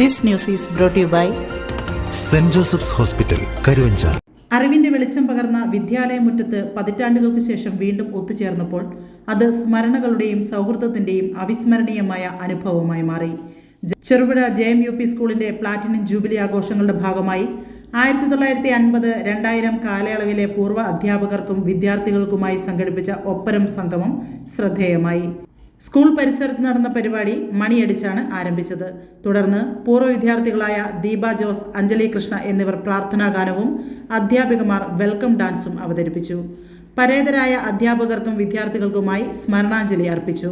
This news is brought you by Saint Joseph's hospital Karuvanchal അറിവിന്റെ വെളിച്ചം പകർന്ന വിദ്യാലയമുറ്റത്ത് പതിറ്റാണ്ടുകൾക്ക് ശേഷം വീണ്ടും ഒത്തുചേർന്നപ്പോൾ അത് സ്മരണകളുടെയും സൗഹൃദത്തിന്റെയും അവിസ്മരണീയമായ അനുഭവമായി മാറി. Cherupuzha J M U P സ്കൂളിന്റെ പ്ലാറ്റിനം ജൂബിലി ആഘോഷങ്ങളുടെ ഭാഗമായി ആയിരത്തി തൊള്ളായിരത്തി അൻപത് രണ്ടായിരം കാലയളവിലെ പൂർവ അധ്യാപകർക്കും വിദ്യാർത്ഥികൾക്കുമായി സംഘടിപ്പിച്ച ഒപ്പരം സംഗമം ശ്രദ്ധേയമായി. സ്കൂൾ പരിസരത്ത് നടന്ന പരിപാടി മണിയടിച്ചാണ് ആരംഭിച്ചത്. തുടർന്ന് പൂർവ വിദ്യാർത്ഥികളായ ദീപ ജോസ് അഞ്ജലി കൃഷ്ണ എന്നിവർ പ്രാർത്ഥനാ ഗാനവും അധ്യാപികമാർ വെൽക്കം ഡാൻസും അവതരിപ്പിച്ചു. പരേതരായ അധ്യാപകർക്കും വിദ്യാർത്ഥികൾക്കുമായി സ്മരണാഞ്ജലി അർപ്പിച്ചു.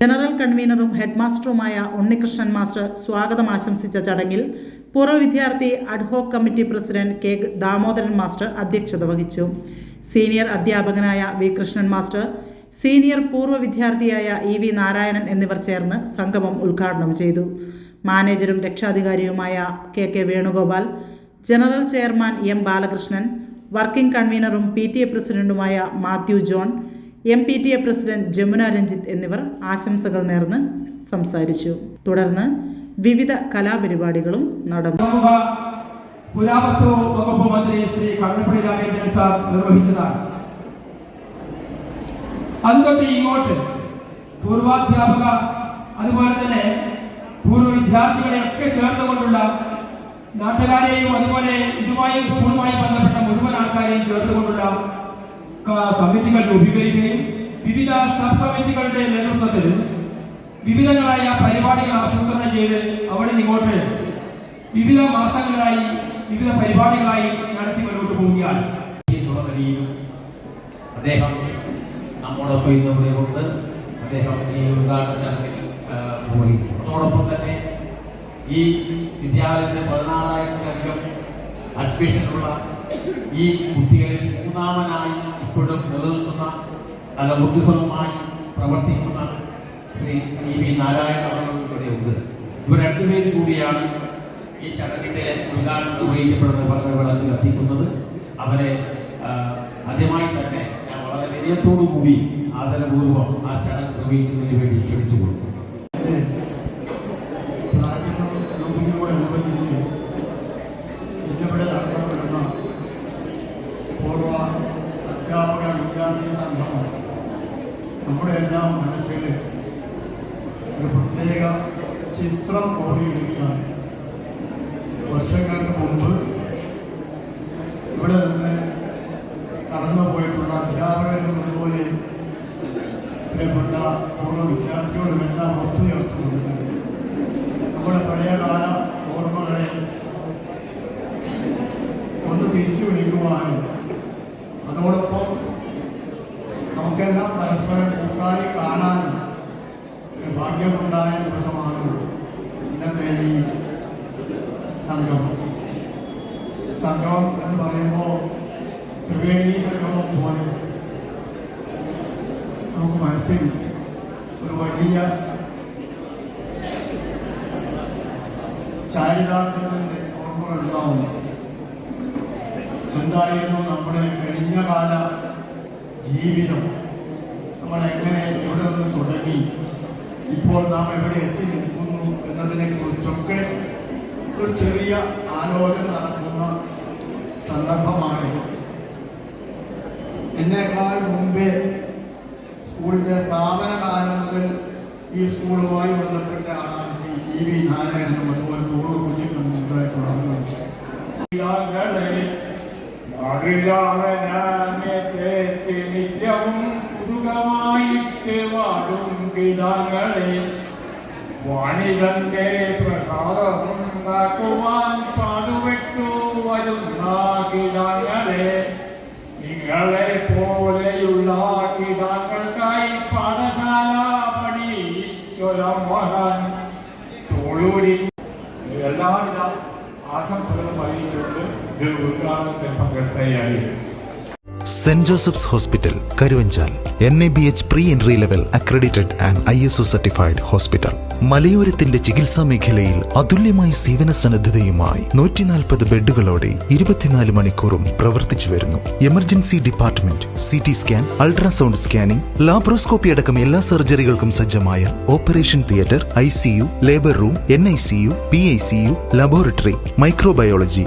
ജനറൽ കൺവീനറും ഹെഡ്മാസ്റ്ററുമായ ഉണ്ണികൃഷ്ണൻ മാസ്റ്റർ സ്വാഗതം ആശംസിച്ച ചടങ്ങിൽ പൂർവ വിദ്യാർത്ഥി ad hoc committee president K. Damodaran master അധ്യക്ഷത വഹിച്ചു. സീനിയർ അധ്യാപകനായ വി. കൃഷ്ണൻ മാസ്റ്റർ സീനിയർ പൂർവ വിദ്യാർത്ഥിയായ ഇ വി നാരായണൻ എന്നിവർ ചേർന്ന് സംഗമം ഉദ്ഘാടനം ചെയ്തു. മാനേജരും രക്ഷാധികാരിയുമായ K K Venugopal general chairman M Balakrishnan working കൺവീനറും P T A പ്രസിഡന്റുമായ Mathew John M P T A president Jamuna Ranjith എന്നിവർ ആശംസകൾ നേർന്ന് സംസാരിച്ചു. തുടർന്ന് വിവിധ കലാപരിപാടികളും നടന്നു. പുരാവസ്തു വകുപ്പ് മന്ത്രി ശ്രീ കണ്ണപ്പള്ളി രാമേന്ദ്രൻ സാർ നിർവഹിച്ചതാണ്. അത് തൊട്ട് ഇങ്ങോട്ട് പൂർവാധ്യാപക അതുപോലെ തന്നെ പൂർവ വിദ്യാർത്ഥികളെ ഒക്കെ ചേർത്തുകൊണ്ടുള്ള നാട്ടുകാരെയും അതുപോലെ ഇതുമായും സ്കൂളുമായി ബന്ധപ്പെട്ട മുഴുവൻ ആൾക്കാരെയും ചേർത്തുകൊണ്ടുള്ള കമ്മിറ്റികൾ രൂപീകരിക്കുകയും വിവിധ സബ് കമ്മിറ്റികളുടെ നേതൃത്വത്തിൽ വിവിധങ്ങളായ പരിപാടികൾ ആസൂത്രണം ചെയ്ത് അവിടെ ഇങ്ങോട്ട് വിവിധ മാസങ്ങളായി വിവിധ പരിപാടികളായി നടത്തി മുന്നോട്ട് പോവുകയാണ്. അദ്ദേഹം നമ്മോടൊപ്പം ഇന്ന് ഇവിടെ കൊണ്ട് അദ്ദേഹം ഈ ഉദ്ഘാടന ചടങ്ങിൽ പോയി. അതോടൊപ്പം തന്നെ ഈ വിദ്യാലയത്തിന് പതിനാലായിരത്തിലധികം അഡ്മിഷനുള്ള ഈ കുട്ടികളിൽ മൂന്നാമനായി ഇപ്പോഴും നിലനിൽക്കുന്ന നല്ല ഊർജസ്വലമായി പ്രവർത്തിക്കുന്ന ശ്രീ ഇ വി നാരായണ ഇവിടെ ഉണ്ട്. ഇവർ രണ്ടുപേരും കൂടിയാണ് ഈ ചടങ്ങിന്റെ ഉദ്ഘാടനം നിർവഹിക്കപ്പെടുന്ന പറഞ്ഞ വെള്ളത്തിൽ എത്തിക്കുന്നത്. അവരെ ആദ്യമായി തന്നെ വളരെ കൂടി ആദരപൂർവം ആ ചടങ്ങ് നിർവഹിക്കുന്നതിന് വേണ്ടി ക്ഷണിച്ചു കൊടുക്കും. നമ്മുടെ എല്ലാം മനസ്സിൽ ഒരു പ്രത്യേക ചിത്രം ഓടിയിടുകയാണ് വർഷങ്ങൾക്ക് മുമ്പ് ഇവിടെ നിന്ന് കടന്നു പോയിട്ടുള്ള അധ്യാപകരും അതുപോലെ പ്രിയപ്പെട്ട പൂർവ വിദ്യാർത്ഥികളും എല്ലാം നമ്മുടെ പഴയകാല ഓർമ്മകളെ ഒന്ന് തിരിച്ചു വിളിക്കുവാനും അതോടൊപ്പം നമുക്കെല്ലാം പരസ്പരം കൂട്ടായി കാണാനും ഭാഗ്യമുണ്ടായ ദിവസമാണ് ഇന്നത്തെ ഈ സംഗമം. സംഗമം എന്ന് പറയുമ്പോൾ ത്രിവേണി സംഗമം പോലെ നമുക്ക് മനസ്സിൽ ഒരു വലിയ ചാരിതാർത്ഥ്യത്തിന്റെ ഓർമ്മകൾ ഉണ്ടാവുന്നു. എന്തായിരുന്നു നമ്മുടെ കഴിഞ്ഞ കാല ജീവിതം? നമ്മൾ എങ്ങനെ എവിടെ നിന്ന് തുടങ്ങി? ഇപ്പോൾ നാം എവിടെ എത്തി നിൽക്കുന്നു എന്നതിനെ കുറിച്ചൊക്കെ ഒരു ചെറിയ ആലോചന നടക്കുന്ന സന്ദർഭമാണിത് എന്നേക്കാൾ മുമ്പേ സ്കൂളിന്റെ സ്ഥാപന കാലം മുതൽ ഈ സ്കൂളുമായി ബന്ധപ്പെട്ട ആളാണ് ശ്രീ ഇ വി നാരായണനും അതുപോലെ തോളൂർ കുഞ്ഞിക്കുണ്ടായിട്ടുള്ള ആളുകൾ നിത്യവും പുതുകമായിട്ട് വാടും കിടാങ്ങളെ വാണികന്റെ പ്രസാദം കാക്കുവാൻ പാടുപെട്ടു വരുന്ന കിടാങ്ങളെ പഠിച്ചൊരം മഹാൻ തോളൂരി എല്ലാവിധ ആശംസകളും അറിയിച്ചുകൊണ്ട് ഇത് ഉദ്ഘാടനത്തിൽ പങ്കെടുത്തയായി. Saint Joseph's hospital Karuvanchal. N A B H pre entry level accredited and I S O certified hospital മലയോരത്തിന്റെ ചികിത്സാ മേഖലയിൽ അതുല്യമായ സേവന സന്നദ്ധതയുമായി നൂറ്റിനാൽപ്പത് ബെഡുകളോടെ ഇരുപത്തിനാല് മണിക്കൂറും പ്രവർത്തിച്ചു വരുന്നു. Emergency department C T scan ultrasound scanning laparoscopy അടക്കം എല്ലാ സർജറികൾക്കും സജ്ജമായ operation theatre I labour room N I C U P I C U laboratory microbiology